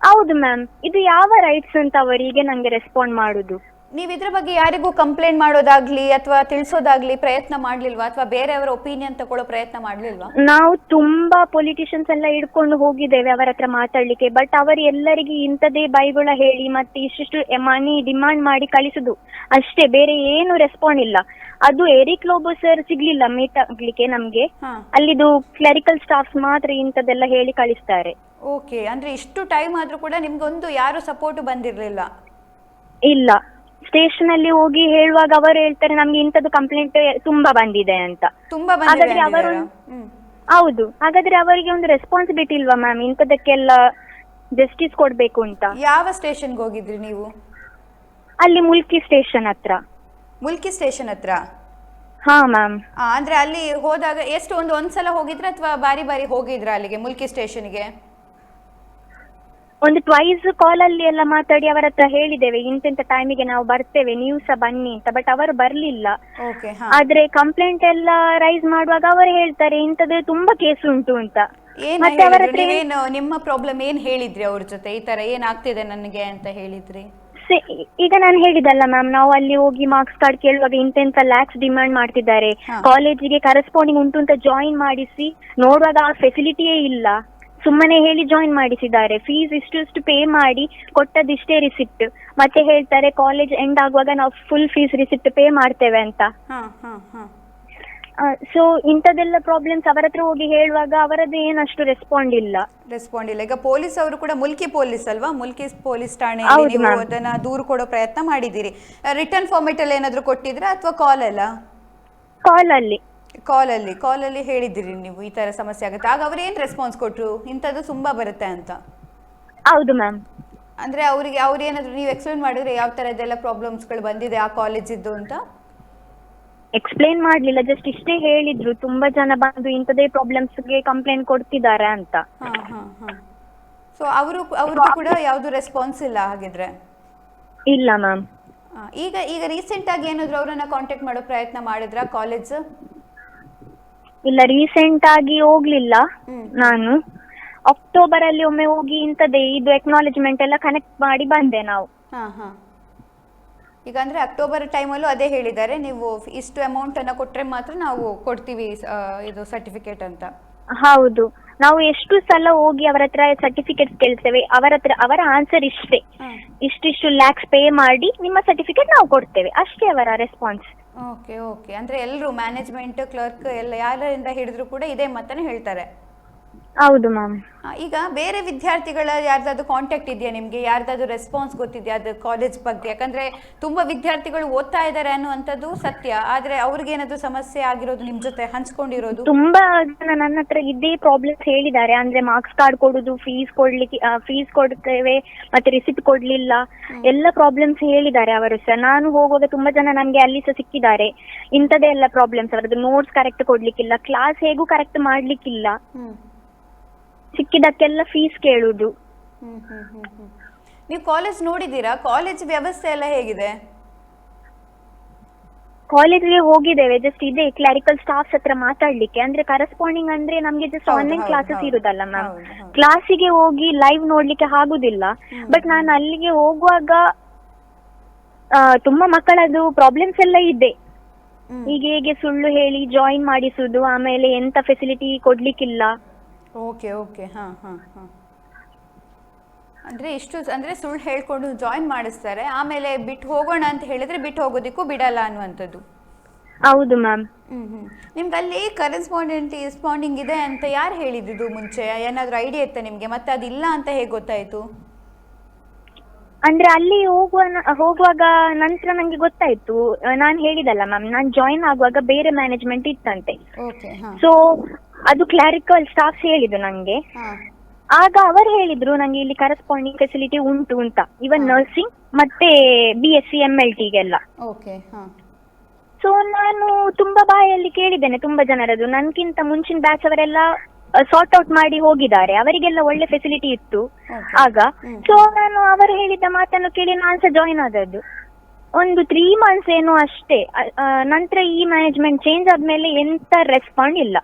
[SPEAKER 2] ಹೌದು ಮ್ಯಾಮ್ ಇದು ಯಾವ ರೈಟ್ಸ್ ಅಂತ ಅವರಿಗೆ ನಂಗೆ ರೆಸ್ಪಾಂಡ್ ಮಾಡುದು.
[SPEAKER 1] ನೀವು ಇದ್ರ ಬಗ್ಗೆ ಯಾರಿಗೂ ಕಂಪ್ಲೇಂಟ್ ಮಾಡೋದಾಗ್ಲಿ ಅಥವಾ ತಿಳಿಸೋದಾಗ್ಲಿ ಪ್ರಯತ್ನ ಮಾಡ್ಲಿಲ್ವಾ? ಅಥವಾ ಬೇರೆಯವರ ಒಪಿನಿಯನ್ ತಗೊಳ್ಳೋ ಪ್ರಯತ್ನ ಮಾಡ್ಲಿಲ್ವಾ?
[SPEAKER 2] ನಾವು ತುಂಬಾ ಪೊಲಿಟಿಷಿಯನ್ಸ್ ಎಲ್ಲ ಹಿಡ್ಕೊಂಡು ಹೋಗಿದ್ದೇವೆ ಅವರ ಹತ್ರ ಮಾತಾಡ್ಲಿಕ್ಕೆ. ಬಟ್ ಅವರು ಎಲ್ಲರಿಗೆ ಇಂಥದೇ ಬೈಗುಳ ಹೇಳಿ ಮತ್ತೆ ಇಷ್ಟಿಷ್ಟು ಮನಿ ಡಿಮಾಂಡ್ ಮಾಡಿ ಕಳಿಸುದು. ಅಷ್ಟೇ ಬೇರೆ ಏನು ರೆಸ್ಪಾಂಡ್ ಇಲ್ಲ. ಅದು ಏರಿಕ್ ಲೋಬೋ ಸರ್ ಸಿಗ್ಲಿಲ್ಲ ಮೀಟ್ ಆಗ್ಲಿಕ್ಕೆ ನಮ್ಗೆ.
[SPEAKER 1] ಹಾ.
[SPEAKER 2] ಅಲ್ಲಿದು ಕ್ಲರಿಕಲ್ ಸ್ಟಾಫ್ಸ್ ಮಾತ್ರ ಇಂಥದ್ದೆಲ್ಲ ಹೇಳಿ ಕಳಿಸ್ತಾರೆ.
[SPEAKER 1] ಓಕೆ ಅಂದ್ರೆ ಇಷ್ಟು ಟೈಮ್ ಆದ್ರೂ ಕೂಡ ನಿಮ್ಗೊಂದು ಯಾರು ಸಪೋರ್ಟ್ ಬಂದಿರ್ಲಿಲ್ಲ?
[SPEAKER 2] ಇಲ್ಲ. ಸ್ಟೇಷನ್ ಅಲ್ಲಿ ಹೋಗಿ ಹೇಳುವಾಗ ಅವರು ಹೇಳ್ತಾರೆ ನಮ್ಗೆ ಇಂಥದ್ದು ಕಂಪ್ಲೇಂಟ್ ತುಂಬಾ ಬಂದಿದೆ ಅಂತ.
[SPEAKER 1] ತುಂಬಾ ಬಂದಿದೆ
[SPEAKER 2] ಹಾಗಾದ್ರೆ ಅವರು
[SPEAKER 1] ಅಂದಿದ್ದಾರಾ? ಹ್ಮ್.
[SPEAKER 2] ಹೌದು. ಹಾಗಾದ್ರೆ ಅವರಿಗೆ ಒಂದು ರೆಸ್ಪಾನ್ಸಿಬಿಲಿಟಿ ಇಲ್ವಾ ಮ್ಯಾಮ್ ಇಂಥದಕ್ಕೆಲ್ಲ ಜಸ್ಟಿಸ್ ಕೊಡ್ಬೇಕು ಅಂತ.
[SPEAKER 1] ಯಾವ ಸ್ಟೇಷನ್ಗೆ ಹೋಗಿದ್ರಿ ನೀವು?
[SPEAKER 2] ಅಲ್ಲಿ ಮುಲ್ಕಿ ಸ್ಟೇಷನ್ ಹತ್ರ.
[SPEAKER 1] ಮುಲ್ಕಿ ಸ್ಟೇಷನ್ ಹತ್ರ?
[SPEAKER 2] ಹಾ ಮ್ಯಾಮ್.
[SPEAKER 1] ಆ, ಅಂದ್ರೆ ಅಲ್ಲಿ ಹೋದಾಗ ಎಷ್ಟು ಒಂದು ಒಂದ್ಸಲ ಹೋಗಿದ್ರ ಅಥವಾ ಬಾರಿ ಬಾರಿ ಹೋಗಿದ್ರ ಅಲ್ಲಿಗೆ ಮುಲ್ಕಿ ಸ್ಟೇಷನ್ಗೆ?
[SPEAKER 2] ಒಂದು ಟ್ವೈಸ್ ಕಾಲ್ ಅಲ್ಲಿ ಎಲ್ಲ ಮಾತಾಡಿ ಅವರ ಹತ್ರ ಹೇಳಿದ್ದೇವೆ. ಇಂತಿಂತ ಟೈಮಿಗೆ ನಾವು ಬರ್ತೇವೆ. ನೀವು ಸಹ ಬನ್ನಿ ಅಂತ. ಬಟ್ ಅವರು ಬರ್ಲಿಲ್ಲ.
[SPEAKER 1] ಓಕೆ ಹಾ.
[SPEAKER 2] ಆದ್ರೆ ಕಂಪ್ಲೇಂಟ್ ಎಲ್ಲ ರೈಸ್ ಮಾಡುವಾಗ ಅವರು ಹೇಳ್ತಾರೆ ಇಂಥದ್ದು ತುಂಬಾ ಕೇಸ್ ಉಂಟು ಅಂತ.
[SPEAKER 1] ಏನ್
[SPEAKER 2] ಮತ್ತೆ ಅವರ
[SPEAKER 1] ಹೇಳಿದ್ರು?
[SPEAKER 2] ಹತ್ರ
[SPEAKER 1] ನೀವೇನು ನಿಮ್ಮ ಪ್ರಾಬ್ಲಮ್ ಏನ್ ಹೇಳಿದ್ರಿ ಅವ್ರ ಜೊತೆ? ಈ ತರ ಏನಾಗ್ತಿದೆ ನನಗೆ ಅಂತ ಹೇಳಿದ್ರಿ?
[SPEAKER 2] ಸೆ- ಈಗ ನಾನು ಹೇಳಿದಲ್ಲ ಮ್ಯಾಮ್ ನಾವು ಅಲ್ಲಿ ಹೋಗಿ ಮಾರ್ಕ್ಸ್ ಕಾರ್ಡ್ ಕೇಳುವಾಗ ಇಂತೆಂತ ಲ್ಯಾಕ್ಸ್ ಡಿಮ್ಯಾಂಡ್ ಮಾಡ್ತಿದ್ದಾರೆ.
[SPEAKER 1] ಹಾ.
[SPEAKER 2] ಕಾಲೇಜಿಗೆ ಕರೆಸ್ಪಾಂಡಿಂಗ್ ಉಂಟು ಅಂತ ಜಾಯಿನ್ ಮಾಡಿಸಿ ನೋಡುವಾಗ ಆ ಫೆಸಿಲಿಟಿಯೇ ಇಲ್ಲ. ಸುಮ್ಮನೆ ಹೇಳಿ ಜಾಯಿನ್ ಮಾಡಿಸಿದ್ದಾರೆ. ಫೀಸ್ ಇಷ್ಟು ಇಷ್ಟು ಪೇ ಮಾಡಿ ಕೊಟ್ಟದಿಷ್ಟೇ ರಿಸಿಪ್ಟ್ ಮತ್ತೆ ಹೇಳ್ತಾರೆ ಕಾಲೇಜ್ ಎಂಡ್ ಆಗುವಾಗ ನಾವು ಫುಲ್ ಫೀಸ್ ರಿಸಿಪ್ಟ್ ಪೇ ಮಾಡ್ತೇವೆ ಅಂತ.
[SPEAKER 1] ಹಾ ಹಾ ಹಾ.
[SPEAKER 2] ಸೊ ಇಂಥದ್ದೆಲ್ಲ ಪ್ರಾಬ್ಲಮ್ಸ್ ಅವರ ಹತ್ರ ಹೋಗಿ ಹೇಳುವಾಗ ಅವರದ್ದು ಏನಷ್ಟು ರೆಸ್ಪಾಂಡ್ ಇಲ್ಲ.
[SPEAKER 1] ರೆಸ್ಪಾಂಡ್ ಇಲ್ಲ. ಈಗ ಪೊಲೀಸ್ ಅವರು ಕೂಡ ಮುಲ್ಕಿ ಪೊಲೀಸ್ ಅಲ್ವಾ? ಮುಲ್ಕಿ ಪೊಲೀಸ್ ಠಾಣೆಯಲ್ಲಿ ನೀವು. ಅದನ್ನ ದೂರು ಕೊಡೋ ಪ್ರಯತ್ನ ಮಾಡಿದ್ದೀರಿ. ರಿಟರ್ನ್ ಫಾರ್ಮೆಟ್ ಅಲ್ಲಿ ಏನಾದ್ರು ಕೊಟ್ಟಿದ್ರಾ ಅಥವಾ ಕಾಲ್ ಅಲ್ಲ?
[SPEAKER 2] ಕಾಲ್ ಅಲ್ಲಿ.
[SPEAKER 1] ಕಾಲ್ ಅಲ್ಲಿ. ಕಾಲ್ ಅಲ್ಲಿ ಹೇಳಿದ್ದೀರಿ ನೀವು. ಈ ತರ ಸಮಸ್ಯೆ ಆಗುತ್ತೆ. ಆಗ ಅವ್ರು ಏನ್ ರೆಸ್ಪಾನ್ಸ್ ಕೊಟ್ರು? ಇಂಥದ್ದು ತುಂಬಾ ಬರುತ್ತೆ ಅಂತ.
[SPEAKER 2] ಹೌದು ಮ್ಯಾಮ್
[SPEAKER 1] ಅಂದ್ರೆ ಅವರಿಗೆ ಅವ್ರು ಏನಾದ್ರು ನೀವು ಎಕ್ಸ್ಪ್ಲೇನ್ ಮಾಡಿದ್ರೆ ಯಾವ ತರದ್ದೆಲ್ಲ ಪ್ರಾಬ್ಲಮ್ಸ್ಗಳು ಬಂದಿದೆ ಆ ಕಾಲೇಜ್ ಇದ್ದು ಅಂತ?
[SPEAKER 2] ಎಕ್ಸ್ಪ್ಲೇನ್ ಮಾಡ್ಲಿಲ್ಲ. ಜಸ್ಟ್ ಇಷ್ಟೇ ಹೇಳಿದ್ರು. ತುಂಬಾ ಜನ ಬಂದು ಇಂಥದೇ ಪ್ರಾಬ್ಲಮ್ಸ್ಗೆ ಕಂಪ್ಲೇಂಟ್ ಕೊಡ್ತಿದ್ದಾರೆ ಅಂತ.
[SPEAKER 1] ಹಾ ಹಾ ಹಾ. ಸೊ ಅವರು ಅವ್ರದ್ದು ಕೂಡ ಯಾವುದು ರೆಸ್ಪಾನ್ಸ್ ಇಲ್ಲ ಹಾಗಿದ್ರೆ?
[SPEAKER 2] ಇಲ್ಲ ಮ್ಯಾಮ್
[SPEAKER 1] ಆ, ಈಗ ಈಗ ರೀಸೆಂಟ್ ಆಗಿ ಏನಾದ್ರು ಅವರನ್ನ ಕಾಂಟ್ಯಾಕ್ಟ್ ಮಾಡೋ ಪ್ರಯತ್ನ ಮಾಡಿದ್ರಾ ಕಾಲೇಜ್
[SPEAKER 2] ಇಲ್ಲ ರೀಸೆಂಟ್ ಆಗಿ ಹೋಗ್ಲಿಲ್ಲ
[SPEAKER 1] ಹ್ಮ್.
[SPEAKER 2] ನಾನು. ಅಕ್ಟೋಬರ್ ಅಲ್ಲಿ ಒಮ್ಮೆ ಹೋಗಿ ಇಂಥದ್ದೇ ಇದು ಎಕ್ನಾಲೆಜ್ಮೆಂಟ್ ಎಲ್ಲ ಕನೆಕ್ಟ್ ಮಾಡಿ ಬಂದೆ ನಾವು.
[SPEAKER 1] ಹಾ ಹಾ. ಈಗ ಅಂದರೆ ಅಕ್ಟೋಬರ್ ಟೈಮಲ್ಲೂ ಅದೇ ಹೇಳಿದ್ದಾರೆ ನೀವು ಇಷ್ಟು ಅಮೌಂಟ್ ಕೊಟ್ಟರೆ ಕೊಟ್ರೆ ಮಾತ್ರ ನಾವು ಕೊಡ್ತೀವಿ ಇದು ಸರ್ಟಿಫಿಕೇಟ್ ಅಂತ.
[SPEAKER 2] ಹೌದು. ನಾವು ಎಷ್ಟು ಸಲ ಹೋಗಿ ಅವರ ಹತ್ರ ಸರ್ಟಿಫಿಕೇಟ್ ಕೇಳ್ತೇವೆ ಅವರ ಹತ್ರ ಅವರ ಆನ್ಸರ್ ಇಷ್ಟೇ. ಇಷ್ಟಿಷ್ಟು ಲ್ಯಾಕ್ಸ್ ಪೇ ಮಾಡಿ ನಿಮ್ಮ ಸರ್ಟಿಫಿಕೇಟ್ ನಾವು ಕೊಡ್ತೇವೆ. ಅಷ್ಟೇ ಅವರ ರೆಸ್ಪಾನ್ಸ್
[SPEAKER 1] ಓಕೆ ಓಕೆ ಅಂದ್ರೆ ಎಲ್ಲರೂ ಮ್ಯಾನೇಜ್ಮೆಂಟ್ ಕ್ಲರ್ಕ್ ಎಲ್ಲ ಯಾರಿಂದ ಹಿಡಿದ್ರು ಕೂಡ ಇದೇ ಮಾತನ್ನ ಹೇಳ್ತಾರೆ.
[SPEAKER 2] ಹೌದು ಮ್ಯಾಮ್
[SPEAKER 1] ಈಗ ಬೇರೆ ವಿದ್ಯಾರ್ಥಿಗಳ ಯಾರ್ದಾದ್ರು ಕಾಂಟ್ಯಾಕ್ಟ್ ಇದೆಯಾ ನಿಮಗೆ? ಯಾರ್ದಾದ್ರು ರೆಸ್ಪಾನ್ಸ್ ಗೊತ್ತಿದೆಯಾ ಅದು ಕಾಲೇಜ್ ಬಗ್ಗೆ? ಯಾಕಂದ್ರೆ ತುಂಬಾ ವಿದ್ಯಾರ್ಥಿಗಳು ಓದ್ತಾ ಇದ್ದಾರೆ ಅನ್ನುವಂಥದ್ದು ಸತ್ಯ. ಆದ್ರೆ ಅವ್ರಿಗೇನಾದ್ರು ಸಮಸ್ಯೆ ಆಗಿರೋದು ನಿಮ್ ಜೊತೆ ಹಂಚ್ಕೊಂಡಿರೋದು?
[SPEAKER 2] ತುಂಬಾ ಜನ ನನ್ನ ಹತ್ರ ಇದೇ ಪ್ರಾಬ್ಲಮ್ಸ್ ಹೇಳಿದ್ದಾರೆ. ಅಂದ್ರೆ ಮಾರ್ಕ್ಸ್ ಕಾರ್ಡ್ ಕೊಡುದು ಫೀಸ್ ಕೊಡ್ಲಿಕ್ಕೆ ಫೀಸ್ ಕೊಡ್ತೇವೆ ಮತ್ತೆ ರಿಸಿಪ್ಟ್ ಕೊಡ್ಲಿಲ್ಲ. ಎಲ್ಲ ಪ್ರಾಬ್ಲಮ್ಸ್ ಹೇಳಿದ್ದಾರೆ ಅವರು ಸಹ ನಾನು ಹೋಗುವಾಗ ತುಂಬಾ ಜನ ನನ್ಗೆ ಅಲ್ಲಿ ಸಹ ಸಿಕ್ಕಿದ್ದಾರೆ. ಇಂಥದೇ ಎಲ್ಲ ಪ್ರಾಬ್ಲಮ್ಸ್ ಅವರದ್ದು ನೋಟ್ಸ್ ಕರೆಕ್ಟ್ ಕೊಡ್ಲಿಕ್ಕಿಲ್ಲ. ಕ್ಲಾಸ್ ಹೇಗೂ ಕರೆಕ್ಟ್ ಮಾಡ್ಲಿಕ್ಕಿಲ್ಲ. ಸಿಕ್ಕಿದಕ್ಕೆಲ್ಲ ಫೀಸ್ ಕೇಳುದು.
[SPEAKER 1] ಹ್ಮ್ ಹ್ಮ್ ಹ್ಮ್ ಹ್ಮ್. ನೀವು ಕಾಲೇಜ್ ನೋಡಿದ್ದೀರಾ? ಕಾಲೇಜ್ ವ್ಯವಸ್ಥೆ ಎಲ್ಲ ಹೇಗಿದೆ?
[SPEAKER 2] ಕಾಲೇಜ್ಗೆ ಹೋಗಿದ್ದೇವೆ ಜಸ್ಟ್ ಇದೆ ಕ್ಲಾರಿಕಲ್ ಸ್ಟಾಫ್ಸ್ ಹತ್ರ ಮಾತಾಡ್ಲಿಕ್ಕೆ. ಅಂದ್ರೆ ಕರೆಸ್ಪಾಂಡಿಂಗ್ ಅಂದ್ರೆ ನಮ್ಗೆ ಜಸ್ಟ್
[SPEAKER 1] ಹೌದು,
[SPEAKER 2] ಆನ್ಲೈನ್
[SPEAKER 1] ಹೌದು,
[SPEAKER 2] ಕ್ಲಾಸಸ್
[SPEAKER 1] ಹೌದು.
[SPEAKER 2] ಇರುದಲ್ಲ ಮ್ಯಾಮ್
[SPEAKER 1] ಹೌದು, ಹೌದು.
[SPEAKER 2] ಕ್ಲಾಸಿಗೆ ಹೋಗಿ ಲೈವ್ ನೋಡ್ಲಿಕ್ಕೆ ಆಗುದಿಲ್ಲ. ಬಟ್ ನಾನು ಅಲ್ಲಿಗೆ ಹೋಗುವಾಗ ಆ, ತುಂಬಾ ಮಕ್ಕಳದು ಪ್ರಾಬ್ಲಮ್ಸ್ ಎಲ್ಲ ಇದೆ.
[SPEAKER 1] ಈಗ
[SPEAKER 2] ಹೀಗೆ ಹೇಗೆ ಸುಳ್ಳು ಹೇಳಿ ಜಾಯಿನ್ ಮಾಡಿಸುದು ಆಮೇಲೆ ಎಂತ ಫೆಸಿಲಿಟಿ ಕೊಡ್ಲಿಕ್ಕಿಲ್ಲ.
[SPEAKER 1] Okay okay. ಹಾ ಹಾ ಹಾಂ. ಅಂದ್ರೆ ಇಷ್ಟು ಅಂದ್ರೆ ಸುಳ್ಳು ಹೇಳ್ಕೊಂಡು ಜಾಯಿನ್ ಮಾಡಿಸ್ತಾರೆ. ಆಮೇಲೆ ಬಿಟ್ಟು ಹೋಗೋಣ ಅಂತ ಹೇಳಿದ್ರೆ ಬಿಟ್ಟು ಹೋಗೋದಕ್ಕೂ ಬಿಡಲ್ಲ ಅನ್ನುವಂಥದ್ದು.
[SPEAKER 2] ಹೌದು ಮ್ಯಾಮ್.
[SPEAKER 1] ಹ್ಮ್ ಹ್ಮ್. ನಿಮ್ಗೆ ಅಲ್ಲಿ ಕರೆಸ್ಪಾಂಡೆಂಟ್ ರೆಸ್ಪಾಂಡಿಂಗ್ ಇದೆ ಅಂತ ಯಾರು ಹೇಳಿದ್ದು ಮುಂಚೆ? ಏನಾದರೂ ಐಡಿಯಾ ಇತ್ತ ನಿಮಗೆ? ಮತ್ತೆ ಅದಿಲ್ಲ ಅಂತ ಹೇಗೆ ಗೊತ್ತಾಯಿತು?
[SPEAKER 2] ಅಂದ್ರೆ ಅಲ್ಲಿ ಹೋಗುವ ಹೋಗುವಾಗ ನಂತರ ನಂಗೆ ಗೊತ್ತಾಯ್ತು. ನಾನು ಹೇಳಿದಲ್ಲ ಮ್ಯಾಮ್ ನಾನು ಜಾಯಿನ್ ಆಗುವಾಗ ಬೇರೆ ಮ್ಯಾನೇಜ್ಮೆಂಟ್ ಇತ್ತಂತೆ.
[SPEAKER 1] ಓಕೆ ಹಾ.
[SPEAKER 2] ಸೊ ಅದು ಕ್ಲಾರಿಕಲ್ ಸ್ಟಾಫ್ ಹೇಳಿದ್ರು ನಂಗೆ.
[SPEAKER 1] ಹಾ.
[SPEAKER 2] ಆಗ ಅವರು ಹೇಳಿದ್ರು ನಂಗೆ ಇಲ್ಲಿ ಕರೆಸ್ಪಾಂಡಿಂಗ್ ಫೆಸಿಲಿಟಿ ಉಂಟು ಅಂತ. ಇವನ್ ನರ್ಸಿಂಗ್ ಮತ್ತೆ B S C M L ಟಿಗೆಲ್ಲ
[SPEAKER 1] okay ಹಾ.
[SPEAKER 2] ಸೊ ನಾನು ತುಂಬಾ ಬಾಯಲ್ಲಿ ಕೇಳಿದ್ದೇನೆ ತುಂಬಾ ಜನರದು ನನ್ಗಿಂತ ಮುಂಚಿನ ಬ್ಯಾಚ್ ಅವರೆಲ್ಲ ಸಾರ್ಟ್ ಔಟ್ ಮಾಡಿ ಹೋಗಿದ್ದಾರೆ. ಅವರಿಗೆಲ್ಲ ಒಳ್ಳೆ ಫೆಸಿಲಿಟಿ ಇತ್ತು.
[SPEAKER 1] Okay.
[SPEAKER 2] ಆಗ.
[SPEAKER 1] ಹ್ಮ್.
[SPEAKER 2] ಸೊ ನಾನು ಅವರು ಹೇಳಿದ ಮಾತನ್ನು ಕೇಳಿ ನಾನು ಸಹ ಜಾಯಿನ್ ಆದದ್ದು. ಒಂದು ತ್ರೀ ಮಂತ್ಸ್ ಏನೋ ಅಷ್ಟೇ. ಅ- ಆ, ನಂತರ ಈ ಮ್ಯಾನೇಜ್ಮೆಂಟ್ ಚೇಂಜ್ ಆದ್ಮೇಲೆ ಎಂತ ರೆಸ್ಪಾಂಡ್ ಇಲ್ಲ.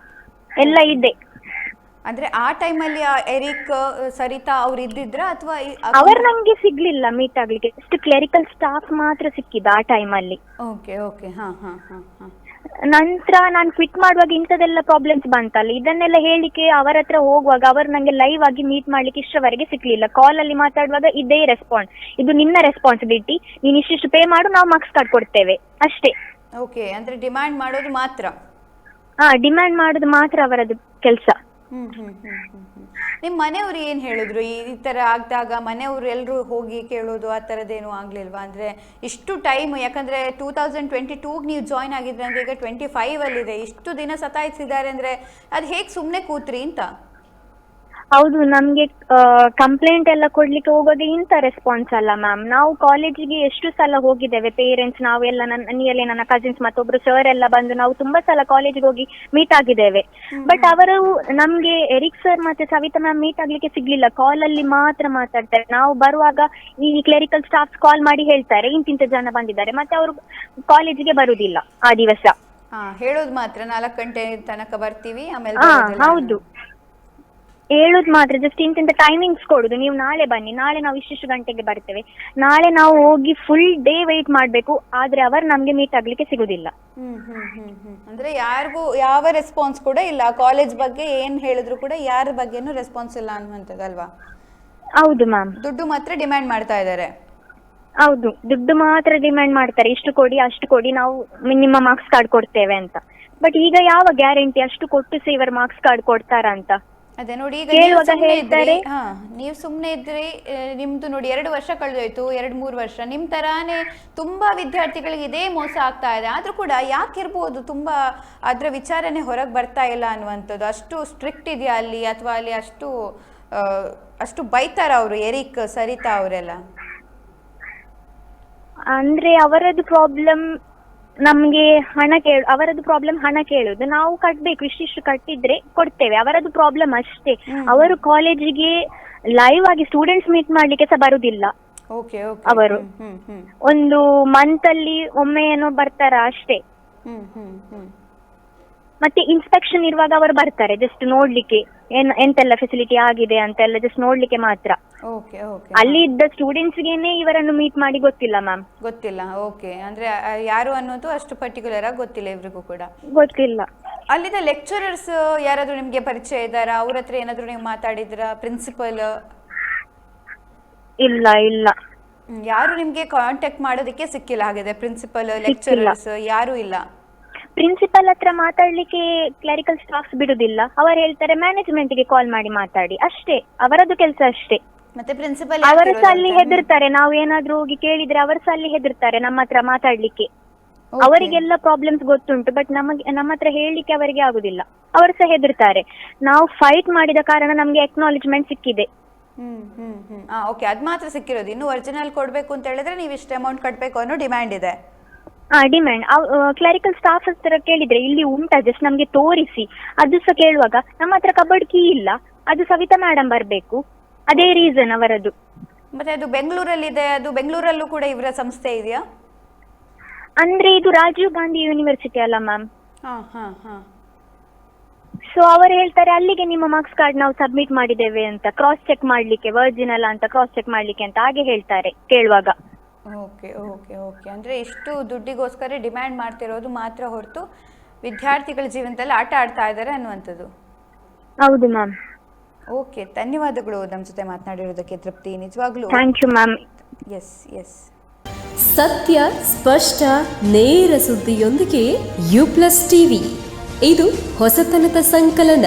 [SPEAKER 2] ಎಲ್ಲ ಇದೆ.
[SPEAKER 1] ಅಂದ್ರೆ ಆ ಟೈಮಲ್ಲಿ ಎರಿಕ್ ಸರಿತಾ ಅವ್ರು ಇದ್ದಿದ್ರ ಅಥವಾ
[SPEAKER 2] ಅವರು ನಂಗೆ ಸಿಗ್ಲಿಲ್ಲ ಮೀಟ್ ಆಗ್ಲಿಕ್ಕೆ. ಎಷ್ಟು ಕ್ಲೆರಿಕಲ್ ಸ್ಟಾಫ್ ಮಾತ್ರ ಸಿಕ್ಕಿದ ಆ ಟೈಮಲ್ಲಿ
[SPEAKER 1] ಓಕೆ ಓಕೆ ಹಾ ಹಾ ಹಾ ಹಾ.
[SPEAKER 2] ನಂತರ ನಾನು ಕ್ವಿಟ್ ಮಾಡುವಾಗ ಇಂಥದೆಲ್ಲ ಪ್ರಾಬ್ಲಮ್ಸ್ ಬಂತಲ್ಲ. ಇದನ್ನೆಲ್ಲ ಹೇಳಿಕ್ಕೆ ಅವರ ಹತ್ರ ಹೋಗುವಾಗ ಅವರು ನಂಗೆ ಲೈವ್ ಆಗಿ ಮೀಟ್ ಮಾಡ್ಲಿಕ್ಕೆ ಇಷ್ಟವರೆಗೆ ಸಿಕ್ಲಿಲ್ಲ ಕಾಲ್ ಅಲ್ಲಿ ಮಾತಾಡುವಾಗ ಇದೇ ರೆಸ್ಪಾನ್ಸ್ ಇದು ನಿನ್ನ ರೆಸ್ಪಾನ್ಸಿಬಿಲಿಟಿ ನೀನು ಇಷ್ಟಿಷ್ಟು ಪೇ ಮಾಡು ನಾವು ಮಾರ್ಕ್ಸ್ ಕಾರ್ಡ್ ಕೊಡ್ತೇವೆ. ಅಷ್ಟೇ.
[SPEAKER 1] ಓಕೆ ಅಂದ್ರೆ ಡಿಮ್ಯಾಂಡ್ ಮಾಡೋದು ಮಾತ್ರ.
[SPEAKER 2] ಹಾ ಡಿಮ್ಯಾಂಡ್ ಮಾಡೋದು ಮಾತ್ರ ಅವರದ್ದು ಕೆಲಸ.
[SPEAKER 1] ಹ್ಮ್ ಹ್ಮ್ ಹ್ಮ್. ನಿಮ್ ಮನೆಯವ್ರು ಏನ್ ಹೇಳಿದ್ರು? ಈ ತರ ಆಗ್ದಾಗ ಮನೆಯವ್ರು ಎಲ್ರು ಹೋಗಿ ಕೇಳೋದು ಆ ತರದೇನು ಆಗ್ಲಿಲ್ವಾ? ಅಂದ್ರೆ ಇಷ್ಟು ಟೈಮ್ ಯಾಕಂದ್ರೆ ಟೂ ತೌಸಂಡ್ ಟ್ವೆಂಟಿ ಟೂಗ್ ನೀವು ಜಾಯ್ನ್ ಆಗಿದ್ರೆ ಅಂದ್ರೆ ಈಗ ಟ್ವೆಂಟಿ ಫೈವ್ ಅಲ್ಲಿದೆ. ಇಷ್ಟು ದಿನ ಸತಾಯಿಸಿದ್ದಾರೆ ಅಂದ್ರೆ ಅದ್ ಹೇಗ್ ಸುಮ್ನೆ ಕೂತ್ರಿ ಅಂತ?
[SPEAKER 2] ಹೌದು ನಮ್ಗೆ ಕಂಪ್ಲೇಂಟ್ ಎಲ್ಲ ಕೊಡ್ಲಿಕ್ಕೆ ಹೋಗೋದೇ ಇಂತ ರೆಸ್ಪಾನ್ಸ್ ಅಲ್ಲ ಮ್ಯಾಮ್ ನಾವು ಕಾಲೇಜಿಗೆ ಎಷ್ಟು ಸಲ ಹೋಗಿದ್ದೇವೆ ಪೇರೆಂಟ್ಸ್ ನಾವೆಲ್ಲ ನನ್ನ ನಿಯರ್ಲಿ ನನ್ನ ಕಸಿನ್ಸ್ ಮತ್ತೊಬ್ರು ಸರ್ ಎಲ್ಲ ಬಂದು ನಾವು ತುಂಬಾ ಸಲ ಕಾಲೇಜಿಗೆ ಹೋಗಿ ಮೀಟ್ ಆಗಿದ್ದೇವೆ. ಬಟ್ ಅವರು ನಮ್ಗೆ ಎರಿಕ್ ಸರ್ ಮತ್ತೆ ಸವಿತಾ ಮ್ಯಾಮ್ ಮೀಟ್ ಆಗ್ಲಿಕ್ಕೆ ಸಿಗ್ಲಿಲ್ಲ. ಕಾಲ್ ಅಲ್ಲಿ ಮಾತ್ರ ಮಾತಾಡ್ತಾರೆ. ನಾವು ಬರುವಾಗ ಈ ಕ್ಲೆರಿಕಲ್ ಸ್ಟಾಫ್ಸ್ ಕಾಲ್ ಮಾಡಿ ಹೇಳ್ತಾರೆ. ಇಂತಿಂತ ಜನ ಬಂದಿದ್ದಾರೆ. ಮತ್ತೆ ಅವರು ಕಾಲೇಜಿಗೆ ಬರುದಿಲ್ಲ ಆ ದಿವಸ.
[SPEAKER 1] ಹೇಳೋದು ಮಾತ್ರ ನಾಲ್ಕು ಗಂಟೆ ತನಕ ಬರ್ತೀವಿ ಆಮೇಲೆ
[SPEAKER 2] ಹೌದು. ಹೇಳುದು ಮಾತ್ರ ಜಸ್ಟ್ ಇಂತಿಂತ ಟೈಮಿಂಗ್ಸ್ ಕೊಡುದು. ನೀವು ನಾಳೆ ಬನ್ನಿ ನಾಳೆ ನಾವು ಇಷ್ಟಿಷ್ಟು ಗಂಟೆಗೆ ಬರ್ತೇವೆ. ನಾಳೆ ನಾವು ಹೋಗಿ ಫುಲ್ ಡೇ ವೆಯ್ಟ್ ಮಾಡ್ಬೇಕು ಆದ್ರೆ ಅವರು ನಮ್ಗೆ ಮೀಟ್ ಆಗ್ಲಿಕ್ಕೆ ಸಿಗುದಿಲ್ಲ.
[SPEAKER 1] ಹ್ಮ್ ಹ್ಮ್ ಹ್ಮ್ ಹ್ಮ್. ಅಂದ್ರೆ ಯಾರಿಗೂ ಯಾವ ರೆಸ್ಪಾನ್ಸ್ ಕೂಡ ಇಲ್ಲ. ಕಾಲೇಜ್ ಬಗ್ಗೆ ಏನ್ ಹೇಳಿದ್ರು ಕೂಡ ಯಾರ ಬಗ್ಗೆನೂ ರೆಸ್ಪಾನ್ಸ್ ಇಲ್ಲ ಅನ್ನುವಂಥದ್ದಲ್ವಾ?
[SPEAKER 2] ಹೌದು ಮ್ಯಾಮ್
[SPEAKER 1] ದುಡ್ಡು ಮಾತ್ರ ಡಿಮ್ಯಾಂಡ್ ಮಾಡ್ತಾ ಇದ್ದಾರೆ.
[SPEAKER 2] ಹೌದು. ದುಡ್ಡು ಮಾತ್ರ ಡಿಮ್ಯಾಂಡ್ ಮಾಡ್ತಾರೆ. ಇಷ್ಟು ಕೊಡಿ ಅಷ್ಟು ಕೊಡಿ ನಾವು ನಿಮ್ಮ ಮಾರ್ಕ್ಸ್ ಕಾರ್ಡ್ ಕೊಡ್ತೇವೆ ಅಂತ. ಬಟ್ ಈಗ ಯಾವ ಗ್ಯಾರಂಟಿ ಅಷ್ಟು ಕೊಟ್ಟು ಸೇವರ್ ಇವರು ಮಾರ್ಕ್ಸ್ ಕಾರ್ಡ್ ಕೊಡ್ತಾರ ಅಂತ
[SPEAKER 1] ಅದೇ ನೋಡಿ ಈಗ ನೀವು ಸುಮ್ನೆ ಇದ್ರಿ ಹಾ ನೀವು ಸುಮ್ಮನೆ ಇದ್ರಿ ನಿಮ್ದು ನೋಡಿ ಎರಡು ವರ್ಷ ಕಳೆದೋಯ್ತು ಎರಡು ಮೂರು ವರ್ಷ. ನಿಮ್ ತರಾನೇ ತುಂಬಾ ವಿದ್ಯಾರ್ಥಿಗಳಿಗೆ ಇದೇ ಮೋಸ ಆಗ್ತಾ ಇದೆ. ಆದ್ರೂ ಕೂಡ ಯಾಕಿರ್ಬೋದು ತುಂಬಾ ಅದ್ರ ವಿಚಾರನೆ ಹೊರಗೆ ಬರ್ತಾ ಇಲ್ಲ ಅನ್ನುವಂಥದ್ದು? ಅಷ್ಟು ಸ್ಟ್ರಿಕ್ಟ್ ಇದೆಯಾ ಅಲ್ಲಿ? ಅಥವಾ ಅಲ್ಲಿ ಅಷ್ಟು ಅಷ್ಟು ಬೈತಾರ ಅವರು ಎರಿಕ್ ಸರಿತಾ ಅವರೆಲ್ಲ?
[SPEAKER 2] ಅಂದ್ರೆ ಅವರದ್ದು ಪ್ರಾಬ್ಲಮ್ ನಮ್ಗೆ ಹಣ ಕೇಳು ಅವರದ್ದು ಪ್ರಾಬ್ಲಮ್ ಹಣ ಕೇಳುದು. ನಾವು ಕಟ್ಬೇಕು ಇಷ್ಟಿಷ್ಟು ಕಟ್ಟಿದ್ರೆ ಕೊಡ್ತೇವೆ. ಅವರದ್ದು ಪ್ರಾಬ್ಲಮ್ ಅಷ್ಟೇ. ಅವರು ಕಾಲೇಜಿಗೆ ಲೈವ್ ಆಗಿ ಸ್ಟೂಡೆಂಟ್ಸ್ ಮೀಟ್ ಮಾಡ್ಲಿಕ್ಕೆ ಸಹ ಬರುದಿಲ್ಲ. ಅವರು. ಒಂದು ಮಂತ್ ಅಲ್ಲಿ ಒಮ್ಮೆ ಏನೋ ಬರ್ತಾರ ಅಷ್ಟೇ. ಮತ್ತೆ ಇನ್ಸ್ಪೆಕ್ಷನ್ ಇರುವಾಗ ಅವರು ಬರ್ತಾರೆ ಜಸ್ಟ್ ನೋಡ್ಲಿಕ್ಕೆ. ಏನ್ ಎಂತೆಲ್ಲ ಫೆಸಿಲಿಟಿ ಆಗಿದೆ ಅಂತೆಲ್ಲ ಜಸ್ಟ್ ನೋಡ್ಲಿಕ್ಕೆ ಮಾತ್ರ.
[SPEAKER 1] ಓಕೆ ಓಕೆ
[SPEAKER 2] ಅಲ್ಲಿ ಇದ್ದ ಸ್ಟೂಡೆಂಟ್ಸ್ಗೆನೆ ಇವರನ್ನು ಮೀಟ್ ಮಾಡಿ ಗೊತ್ತಿಲ್ಲ ಮ್ಯಾಮ್
[SPEAKER 1] ಗೊತ್ತಿಲ್ಲ ಓಕೆ ಅಂದ್ರೆ ಆ, ಯಾರು ಅನ್ನೋದು ಅಷ್ಟು ಪರ್ಟಿಕ್ಯುಲರ್ ಆಗಿ ಗೊತ್ತಿಲ್ಲ ಇವ್ರಿಗೂ ಕೂಡ.
[SPEAKER 2] ಗೊತ್ತಿಲ್ಲ.
[SPEAKER 1] ಅಲ್ಲಿನ ಲೆಕ್ಚರರ್ಸ್ ಯಾರಾದ್ರೂ ನಿಮ್ಗೆ ಪರಿಚಯ ಇದ್ದಾರಾ? ಅವ್ರ ಹತ್ರ ಏನಾದ್ರೂ ನೀವು ಮಾತಾಡಿದ್ರ? ಪ್ರಿನ್ಸಿಪಲ್
[SPEAKER 2] ಇಲ್ಲ ಇಲ್ಲ.
[SPEAKER 1] ಯಾರು ನಿಮ್ಗೆ ಕಾಂಟ್ಯಾಕ್ಟ್ ಮಾಡೋದಕ್ಕೆ ಸಿಕ್ಕಿಲ್ಲ ಹಾಗಿದೆ ಪ್ರಿನ್ಸಿಪಲ್ ಲೆಕ್ಚರರ್ಸ್ ಯಾರು ಇಲ್ಲ.
[SPEAKER 2] ಪ್ರಿನ್ಸಿಪಲ್ ಹತ್ರ ಮಾತಾಡ್ಲಿಕ್ಕೆ ಕ್ಲರಿಕಲ್ ಸ್ಟಾಫ್ಸ್ ಬಿಡುದಿಲ್ಲ. ಅವರು ಹೇಳ್ತಾರೆ ಮ್ಯಾನೇಜ್ಮೆಂಟ್ಗೆ ಕಾಲ್ ಮಾಡಿ ಮಾತಾಡಿ. ಅಷ್ಟೇ ಅವರದ್ದು ಕೆಲಸ ಅಷ್ಟೇ.
[SPEAKER 1] ಮತ್ತೆ ಪ್ರಿನ್ಸಿಪಲ್
[SPEAKER 2] ಅವರು ಸಹ ಅಲ್ಲಿ ಹೆದರ್ತಾರೆ. ನಾವು ಏನಾದ್ರೂ ಹೋಗಿ ಕೇಳಿದ್ರೆ ಅವರು ಸಹ ಅಲ್ಲಿ ಹೆದರ್ತಾರೆ ನಮ್ಮ ಹತ್ರ ಮಾತಾಡ್ಲಿಕ್ಕೆ. ಅವರಿಗೆಲ್ಲ ಪ್ರಾಬ್ಲಮ್ಸ್ ಗೊತ್ತುಂಟು ಬಟ್ ನಮಗೆ ನಮ್ಮ ಹತ್ರ ಹೇಳಲಿಕ್ಕೆ ಅವರಿಗೆ ಆಗುದಿಲ್ಲ. ಅವರು ಸಹ ಹೆದರ್ತಾರೆ. ನಾವು ಫೈಟ್ ಮಾಡಿದ ಕಾರಣ ನಮ್ಗೆ ಎಕ್ನಾಲಜ್ಮೆಂಟ್ ಸಿಕ್ಕಿದೆ.
[SPEAKER 1] ಹ್ಮ್ ಹ್ಮ್ ಹ್ಮ್. ಆ ಓಕೆ ಅದು ಮಾತ್ರ ಸಿಕ್ಕಿರೋದು. ಇನ್ನು ಒರಿಜಿನಲ್ ಕೊಡ್ಬೇಕು ಅಂತ ಹೇಳಿದ್ರೆ ನೀವು ಇಷ್ಟು ಅಮೌಂಟ್ ಕಟ್ಬೇಕು ಅನ್ನೋ ಡಿಮ್ಯಾಂಡ್ ಇದೆ.
[SPEAKER 2] ಹಾ ಡಿಮ್ಯಾಂಡ್ ಕ್ಲರಿಕಲ್ ಸ್ಟಾಫ್ ಹತ್ರ ಕೇಳಿದ್ರೆ ಇಲ್ಲಿ ಉಂಟಾ ಜಸ್ಟ್ ನಮ್ಗೆ ತೋರಿಸಿ. ಅದು ಸಹ ಕೇಳುವಾಗ ನಮ್ಮ ಹತ್ರ ಕಬಡ್ಡಿ ಕೀ ಇಲ್ಲ. ಅದು ಸವಿತಾ ಮೇಡಮ್ ಬರ್ಬೇಕು. ಅದೇ ರೀಸನ್ ಅವರದ್ದು
[SPEAKER 1] ಮತ್ತೆ ಅದು ಬೆಂಗಳೂರಲ್ಲಿ ಇದೆ ಅದು ಬೆಂಗಳೂರಲ್ಲೂ ಕೂಡ ಇವರ ಸಂಸ್ಥೆ ಇದೆಯಾ?
[SPEAKER 2] ಅಂದ್ರೆ ಇದು ರಾಜೀವ್ ಗಾಂಧಿ ಯೂನಿವರ್ಸಿಟಿ ಅಲ್ಲ ಮ್ಯಾಮ್
[SPEAKER 1] ಹಾ ಹಾ ಹಾ.
[SPEAKER 2] ಸೊ ಅವರು ಹೇಳ್ತಾರೆ ಅಲ್ಲಿಗೆ ನಿಮ್ಮ ಮಾರ್ಕ್ಸ್ ಕಾರ್ಡ್ ನಾವು ಸಬ್ಮಿಟ್ ಮಾಡಿದ್ದೇವೆ ಅಂತ ಕ್ರಾಸ್ ಚೆಕ್ ಮಾಡ್ಲಿಕ್ಕೆ ವರ್ಜಿನಲ್ ಅಂತ ಕ್ರಾಸ್ ಚೆಕ್ ಮಾಡ್ಲಿಕ್ಕೆ ಅಂತ ಹಾಗೆ ಹೇಳ್ತಾರೆ ಕೇಳುವಾಗ.
[SPEAKER 1] Okay okay okay. ಅಂದ್ರೆ ಇಷ್ಟು ದುಡ್ಡಿಗೋಸ್ಕರ ಡಿಮ್ಯಾಂಡ್ ಮಾಡ್ತಿರೋದು ಮಾತ್ರ ಹೊರತು ವಿದ್ಯಾರ್ಥಿಗಳ ಜೀವನದಲ್ಲಿ ಆಟ ಆಡ್ತಾ ಇದ್ದಾರೆ ಅನ್ನುವಂಥದ್ದು.
[SPEAKER 2] ಹೌದು ಮ್ಯಾಮ್
[SPEAKER 1] ಓಕೆ ಧನ್ಯವಾದಗಳು. ನಮ್ಮ ಜೊತೆ ಮಾತನಾಡಿರೋದಕ್ಕೆ ತೃಪ್ತಿ. ನಿಜವಾಗ್ಲೂ
[SPEAKER 2] thank you ma'am
[SPEAKER 1] yes yes
[SPEAKER 3] ಸತ್ಯ ಸ್ಪಷ್ಟ ನೇರ ಸುದ್ದಿಯೊಂದಿಗೆ ಯು ಪ್ಲಸ್ ಟಿವಿ ಇದು ಹೊಸತನದ ಸಂಕಲನ.